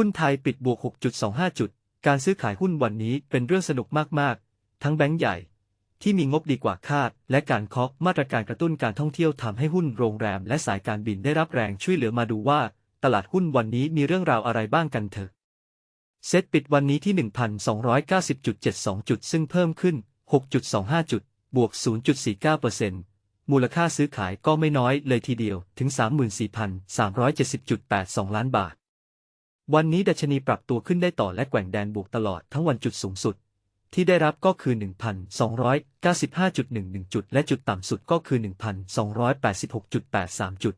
หุ้นไทยปิดบวก 6.25 จุด การซื้อขายหุ้นวันนี้เป็นเรื่องสนุกมาก ๆ ทั้งแบงก์ใหญ่ ที่มีงบดีกว่าคาด และการเคาะมาตรการกระตุ้นการท่องเที่ยวทำให้หุ้นโรงแรม และสายการบินได้รับแรงช่วยเหลือมาดูว่า ตลาดหุ้นวันนี้มีเรื่องราวอะไรบ้างกันเถอะ เซ็ตปิดวันนี้ที่ 1,290.72 จุด ซึ่งเพิ่มขึ้น 6.25 จุด บวก 0.49%มูลค่าซื้อขายก็ไม่น้อยเลยทีเดียวถึง 34,370.82 ล้านบาท วันนี้ดัชนีปรับตัวขึ้นได้ต่อและแกว่งแดนบวกตลอดทั้งวันจุดสูงสุด ที่ได้รับก็คือ 1,295.11 จุด และจุดต่ำสุดก็คือ 1,286.83 จุด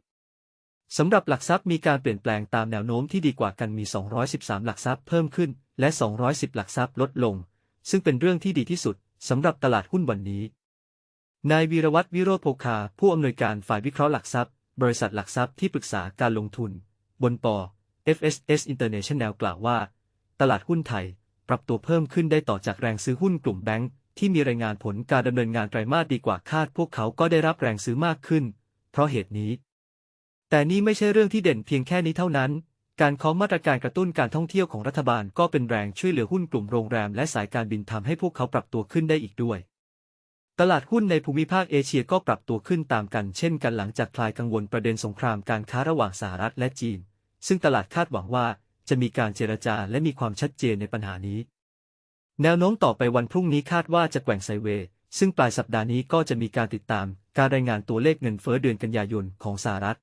สำหรับหลักทรัพย์มีการเปลี่ยนแปลงตามแนวโน้มที่ดีกว่ากันมี 213 หลักทรัพย์เพิ่มขึ้น และ 210 หลักทรัพย์ลดลง ซึ่งเป็นเรื่องที่ดีที่สุดสำหรับตลาดหุ้นวันนี้ นายวีรวัตรวิโรธโภคา ผู้อำนวยการฝ่ายวิเคราะห์หลักทรัพย์ บริษัทหลักทรัพย์ที่ปรึกษาการลงทุน บนปอ FSS International กล่าวว่า ตลาดหุ้นไทย ปรับตัวเพิ่มขึ้นได้ต่อจากแรงซื้อหุ้นกลุ่มแบงก์ที่มีรายงานผลการดำเนินงานไตรมาสดีกว่าคาดพวกเขาก็ได้รับแรงซื้อมากขึ้น เพราะเหตุนี้ แต่นี่ไม่ใช่เรื่องที่เด่นเพียงแค่นี้เท่านั้น การเคาะมาตรการกระตุ้นการท่องเที่ยวของรัฐบาลก็เป็นแรงช่วยเหลือหุ้นกลุ่มโรงแรมและสายการบินทำให้พวกเขาปรับตัวขึ้นได้อีกด้วย ตลาดหุ้นในภูมิภาคเอเชียก็ปรับตัวขึ้นตามกันเช่นกันหลังจากคลายกังวลประเด็นสงครามการค้าระหว่างสหรัฐและจีน ซึ่งตลาดคาดหวังว่าจะมีการเจรจาและมีความชัดเจนในปัญหานี้ แนวโน้มต่อไปวันพรุ่งนี้คาดว่าจะแกว่งไซเวย์ซึ่งปลายสัปดาห์นี้ก็จะมีการติดตามการรายงานตัวเลขเงินเฟ้อเดือนกันยายนของสหรัฐ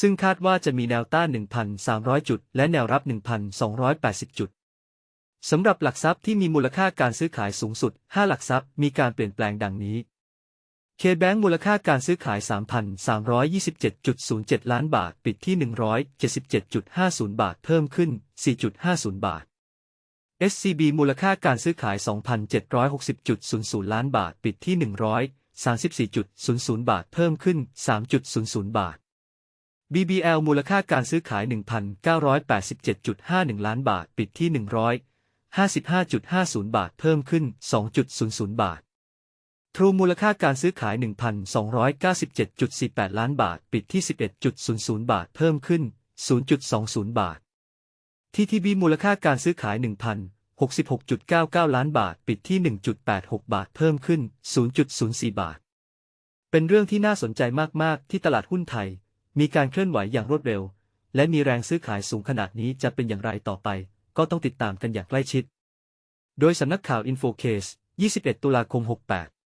ซึ่งคาดว่าจะมีแนวต้าน 1,300 จุด และแนวรับ 1,280 จุด สำหรับหลักทรัพย์ที่มีมูลค่าการซื้อขายสูงสุด 5 หลักทรัพย์มีการเปลี่ยนแปลงดังนี้ เคแบงมูลค่าการซื้อขาย 3,327.07 ล้านบาท ปิดที่ 177.50 บาท เพิ่มขึ้น 4.50 บาท SCB มูลค่าการซื้อขาย 2,760.00 ล้านบาท ปิดที่ 134.00 บาท เพิ่มขึ้น 3.00 บาท BBL มูลค่าการซื้อขาย 1,987.51 ล้านบาท ปิดที่ 155.50 บาท เพิ่มขึ้น 2.00 บาท True มูลค่าการซื้อขาย 1,297.48 ล้านบาท ปิดที่ 11.00 บาท เพิ่มขึ้น 0.20 บาท TTB มูลค่าการซื้อขาย 1,066.99 ล้านบาท ปิดที่ 1.86 บาท เพิ่มขึ้น 0.04 บาท เป็นเรื่องที่น่าสนใจมาก ๆ ที่ตลาดหุ้นไทย มีการเคลื่อนไหวอย่างรวดเร็ว และมีแรงซื้อขายสูงขนาดนี้จะเป็นอย่างไรต่อไป ก็ต้องติดตามกันอย่างใกล้ชิด โดยสำนักข่าว Infocase 21 ตุลาคม 68